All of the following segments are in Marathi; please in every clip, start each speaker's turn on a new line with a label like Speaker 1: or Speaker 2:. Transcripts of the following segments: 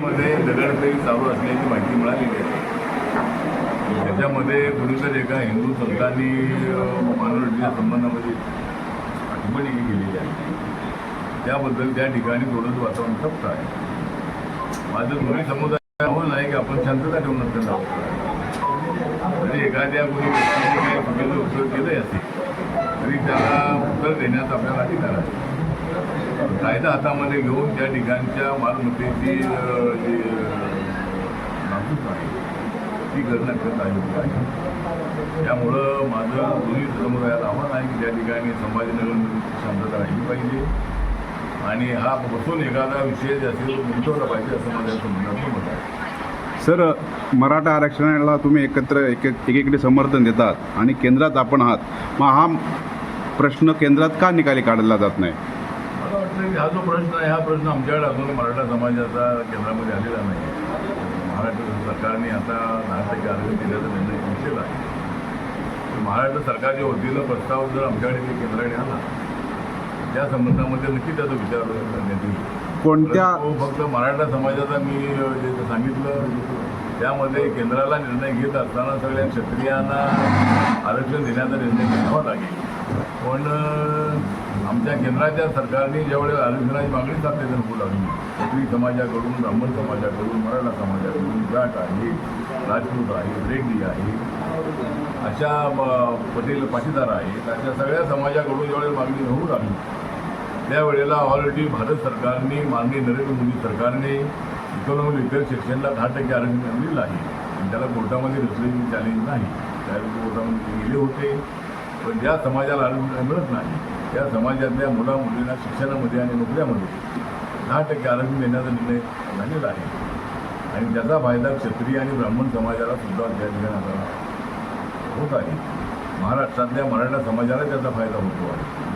Speaker 1: मध्ये दगडफेक चालू असल्याची माहिती मिळालेली आहे. त्याच्यामध्ये कुणीतरी एका हिंदू संतांनी मानवटीच्या संबंधामध्ये आठवणी केलेली आहे त्याबद्दल त्या ठिकाणी थोडंसं वातावरण तप्त आहे. माझं दोन्ही समुदाय हो नाही की आपण शांतता ठेवून अत्यंत आवश्यक जरी एखाद्या कोणी व्यक्तीने काही चुकीचं उपयोग केले असेल तरी त्याला उत्तर देण्याचा आपल्याला अधिकार आहे. कायदा हातामध्ये घेऊन त्या ठिकाणच्या मालमत्तेची जी नाजूक आहे ती करणं करत आहे. त्यामुळं माझं दोन्ही समुदायाला आव्हान आहे की त्या ठिकाणी संभाजीनगरमध्ये शांतता राहिली पाहिजे. आणि हा बसून एखादा विषय जास्त असेल गुंतवला पाहिजे असं माझ्या संबंधाचं मत आहे.
Speaker 2: सर मराठा आरक्षणाला तुम्ही एकत्र एक एकीकडे समर्थन देतात आणि केंद्रात आपण आहात. मग हा प्रश्न केंद्रात का निकाली काढला जात नाही?
Speaker 1: वाटतं की हा जो प्रश्न आहे हा प्रश्न आमच्याकडे अजून मराठा समाजाचा केंद्रामध्ये आलेला नाही. महाराष्ट्र सरकारने आता दहा टक्के आरक्षण दिल्याचा निर्णय घेतलेला आहे. महाराष्ट्र सरकारच्या वतीनं प्रस्ताव जर आमच्याकडे ते केंद्राने आला त्या संबंधामध्ये नक्की त्याचा विचार करण्यात येईल.
Speaker 2: कोणत्या
Speaker 1: फक्त मराठा समाजाचा मी जे सांगितलं त्यामध्ये केंद्राला निर्णय घेत असताना सगळ्या क्षत्रियांना आरक्षण देण्याचा निर्णय घ्यावा लागेल. पण आमच्या केंद्राच्या सरकारने ज्यावेळेस आरक्षणाची मागणी सातत्यानं होऊ लागली क्षत्रिय समाजाकडून ब्राह्मण समाजाकडून मराठा समाजाकडून जाट आहे राजपूत आहे रेड्डी आहे अशा पटेल पाटीदार आहेत अशा सगळ्या समाजाकडून ज्यावेळेस मागणी होऊ लागली त्यावेळेला ऑलरेडी भारत सरकारने माननीय नरेंद्र मोदी सरकारने इकॉनॉमिक रिपेअर सेक्शनला दहा टक्के आरक्षण दिलेलं आहे. आणि त्याला कोर्टामध्ये रचलेली चॅलेंज नाही. त्यावेळी कोर्टामध्ये गेले होते. पण ज्या समाजाला आरक्षण मिळत नाही त्या समाजातल्या मुला मुलींना शिक्षणामध्ये आणि नोकऱ्यामध्ये दहा टक्के आरक्षण देण्याचा निर्णय झालेला आहे. आणि त्याचा फायदा क्षत्रिय आणि ब्राह्मण समाजाला सुद्धा त्या ठिकाणी होत आहे. महाराष्ट्रातल्या मराठा समाजाला त्याचा फायदा होतो आहे.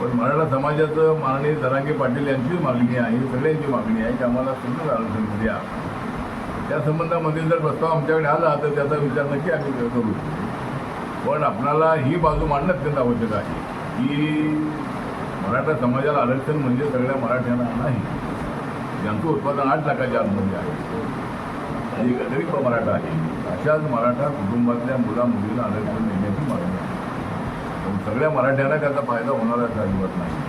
Speaker 1: पण मराठा समाजाचं माननीय दरांगे पाटील यांचीच मागणी आहे सगळ्यांची मागणी आहे की आम्हाला सुंदर आरक्षण द्या. त्या संबंधामध्ये जर प्रस्ताव आमच्याकडे आला तर त्याचा विचार नक्की आम्ही करू. पण आपणाला ही बाजू मांडणं अत्यंत आवश्यक आहे. की मराठा समाजाला आरक्षण म्हणजे सगळ्या मराठ्यांना नाही. ज्यांचं उत्पादन आठ लाखाच्या आतमध्ये आहे. एक अतिरिक्त मराठा आहे. अशाच मराठा कुटुंबातल्या मुला मुलीला आरक्षण देण्याची मागणी आहे. पण सगळ्या मराठ्यांना त्याचा फायदा होणार असा अजिबात नाही.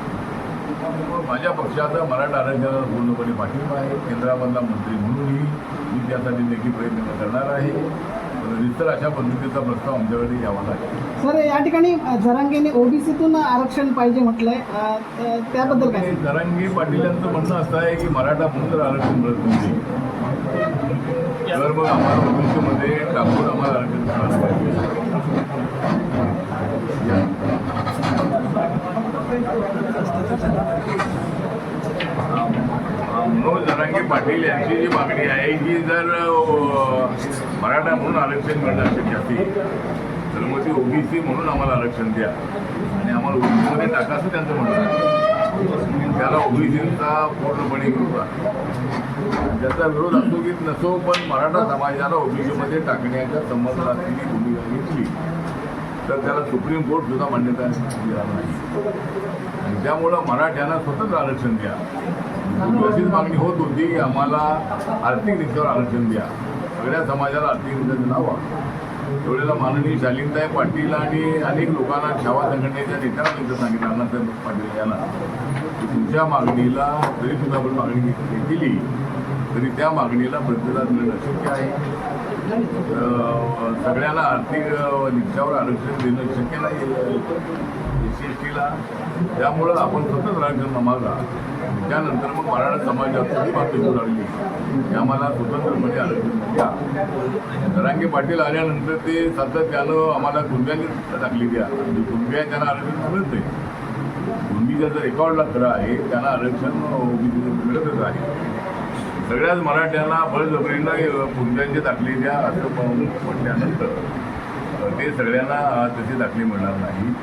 Speaker 1: माझ्या पक्षाचा मराठा आरक्षणाला पूर्णपणे पाठिंबा आहे. केंद्रामधला मंत्री म्हणूनही मी त्यासाठी देखील प्रयत्न करणार आहे. रितर अशा पद्धतीचा प्रस्ताव आमच्याकडे यावा लागेल
Speaker 3: सर या ठिकाणी अ, जरांगेने ओबीसीतून आरक्षण पाहिजे म्हटलंय अ, त्याबद्दल काय
Speaker 1: आणि जरांगी पाटील यांचं म्हणणं असं आहे की मराठा जर आरक्षण मिळत नसेल तर मग आम्हाला ओबीसीमध्ये टाकून आम्हाला आरक्षण मिळालं पाहिजे मनोज जरांगे पाटील यांची जी मागणी आहे की जर अ, मराठा म्हणून आरक्षण मिळणं शक्य तर मग ते ओबीसी म्हणून आम्हाला आरक्षण द्या. आणि आम्हाला ओबीसीमध्ये टाका असं त्यांचं म्हणणं त्याला ओबीसीचा पूर्णपणे विरोध आहे. ज्याचा विरोध असो की नसो पण मराठा समाजाला ओबीसीमध्ये टाकण्याच्या संबंधात त्यांनी भूमिका घेतली तर त्याला सुप्रीम कोर्ट सुद्धा मान्यता देणार नाही. आणि त्यामुळं मराठ्यांना स्वतंत्र आरक्षण द्या. अशीच मागणी होत होती की आम्हाला आर्थिक रिक्षावर आरक्षण द्या. सगळ्या समाजाला आर्थिक रिक्षा लावा त्यावेळेला माननीय शालीनताई पाटील आणि अनेक लोकांना छावा संघटनेच्या नेत्यांना त्यांचं सांगितलं अण्णासाहेब पाटील यांना. की तुमच्या मागणीला जरी सुद्धा आपण मागणी केली तरी त्या मागणीला प्रतिसाद मिळणं शक्य आहे. सगळ्यांना आर्थिक अं, आरक्षण देणं शक्य नाही एस सी एस टीला त्यामुळं आपण सतत आरक्षण मागा त्यानंतर मग मराठा समाजात ही बातमी लागली हे आम्हाला स्वतंत्रपणे आरक्षण द्या जरांगे पाटील आल्यानंतर ते सातत्यानं आम्हाला कुंब्यांनी टाकली द्या म्हणजे गुंब्या त्यांना आरक्षण मिळत नाही गुंबीचा जर रेकॉर्डला खरं आहे त्यांना आरक्षण मिळतच आहे. सगळ्याच मराठ्यांना बळजबरीनं कुंब्यांची दाखली द्या असं पण म्हटल्यानंतर ते सगळ्यांना तशी दाखली मिळणार नाही.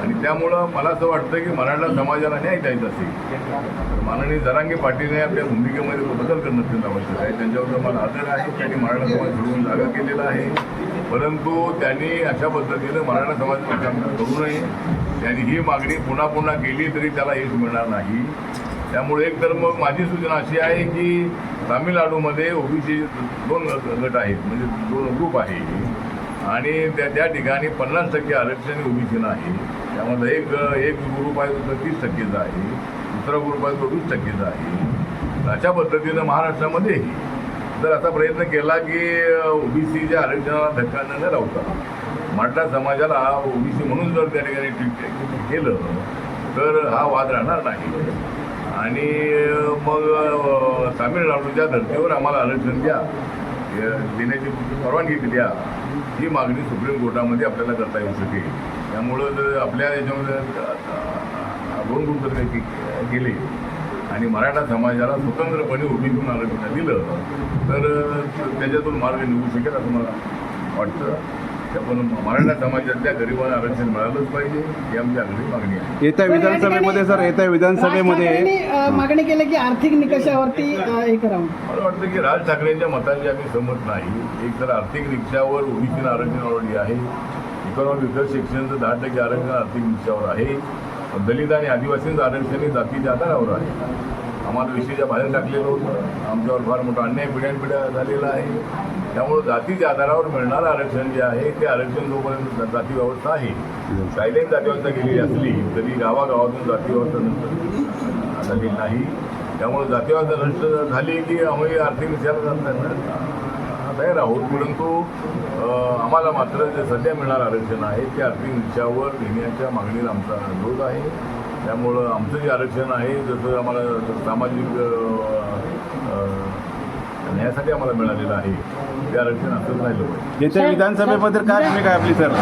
Speaker 1: आणि त्यामुळं मला असं वाटतं की मराठा समाजाला न्याय द्यायचा असेल. तर माननीय जरांगे पाटीलने आपल्या भूमिकेमध्ये बदल करणं अत्यंत आवश्यक आहे. त्यांच्याबद्दल मला आदर आहे. त्यांनी मराठा समाज घडवून जागा केलेला आहे. परंतु त्यांनी अशा पद्धतीनं मराठा समाजाचं काम करू नये. त्यांनी ही मागणी पुन्हा पुन्हा केली तरी त्याला यश मिळणार नाही. त्यामुळे एक तर मग माझी सूचना अशी आहे की तामिळनाडूमध्ये ओबीसी दोन गट आहेत म्हणजे दोन ग्रुप आहे. आणि त्या त्या ठिकाणी पन्नास टक्के आरक्षण ओबीसीनं आहे. त्यामध्ये एक एक ग्रुप आहे तो तीस टक्केचा आहे दुसरा ग्रुप आहे तो वीस टक्केचा आहे अशा पद्धतीनं महाराष्ट्रामध्येही जर असा प्रयत्न केला की ओबीसीच्या आरक्षणाला धक्का न लावता मराठा समाजाला ओबीसी म्हणून जर त्या ठिकाणी ट्रीट केलं तर हा वाद राहणार नाही. आणि मग तामिळनाडूच्या धर्तीवर आम्हाला आरक्षण द्या. देण्याची परवानगी द्या. ही मागणी सुप्रीम कोर्टामध्ये आपल्याला करता येऊ शकेल. त्यामुळं जर आपल्या याच्यामध्ये दोन ग्रुप जर केले आणि मराठा समाजाला स्वतंत्रपणे ओबीसीतून आरक्षण दिलं तर त्याच्यातून मार्ग निघू शकेल असं मला वाटतं. पण मराठा समाजातल्या गरिबांना आरक्षण मिळालंच पाहिजे ही आमची मागणी आहे.
Speaker 2: येत्या विधानसभेमध्ये सर येत्या विधानसभेमध्ये
Speaker 3: ठाकरेंनी, अ, मागणी केली की आर्थिक निकषावरती अ, हे करावं.
Speaker 1: मला वाटतं की राज ठाकरेंच्या मतांशी आम्ही सहमत नाही. एक तर आर्थिक रिक्षावर ओबीसीनं आरक्षण ऑलरेडी आहे. इकॉनॉमिक विकास शिक्षणाचं दहा टक्के आरक्षण आर्थिक रिक्षावर आहे. दलित आणि आदिवासींचं आरक्षण हे जातीच्या आधारावर आहे. आम्हाला विषयाच्या बाहेर टाकलेलं होतं. आमच्यावर फार मोठा अन्याय पिढ्यानपिढ्या झालेला आहे. त्यामुळं जातीच्या आधारावर मिळणारं आरक्षण जे आहे ते आरक्षण जोपर्यंत जाती व्यवस्था आहे कायद्याने जाती व्यवस्था केलेली असली तरी गावागावातून जाती व्यवस्था नंतर झाली. नाही. त्यामुळे जाती व्यवस्था नष्ट झाली की आम्ही आर्थिक विचार तयार आहोत परंतु आम्हाला मात्र जे सध्या मिळणारं आरक्षण आहे ते आर्थिक विषयावर घेण्याच्या मागणीला आमचा विरोध आहे. त्यामुळं आमचं जे आरक्षण आहे जसं आम्हाला सामाजिक न्यायासाठी आम्हाला मिळालेलं आहे ते आरक्षण असंच राहिलं पाहिजे.
Speaker 2: येत्या विधानसभेबद्दल काय भूमिका आपली सर?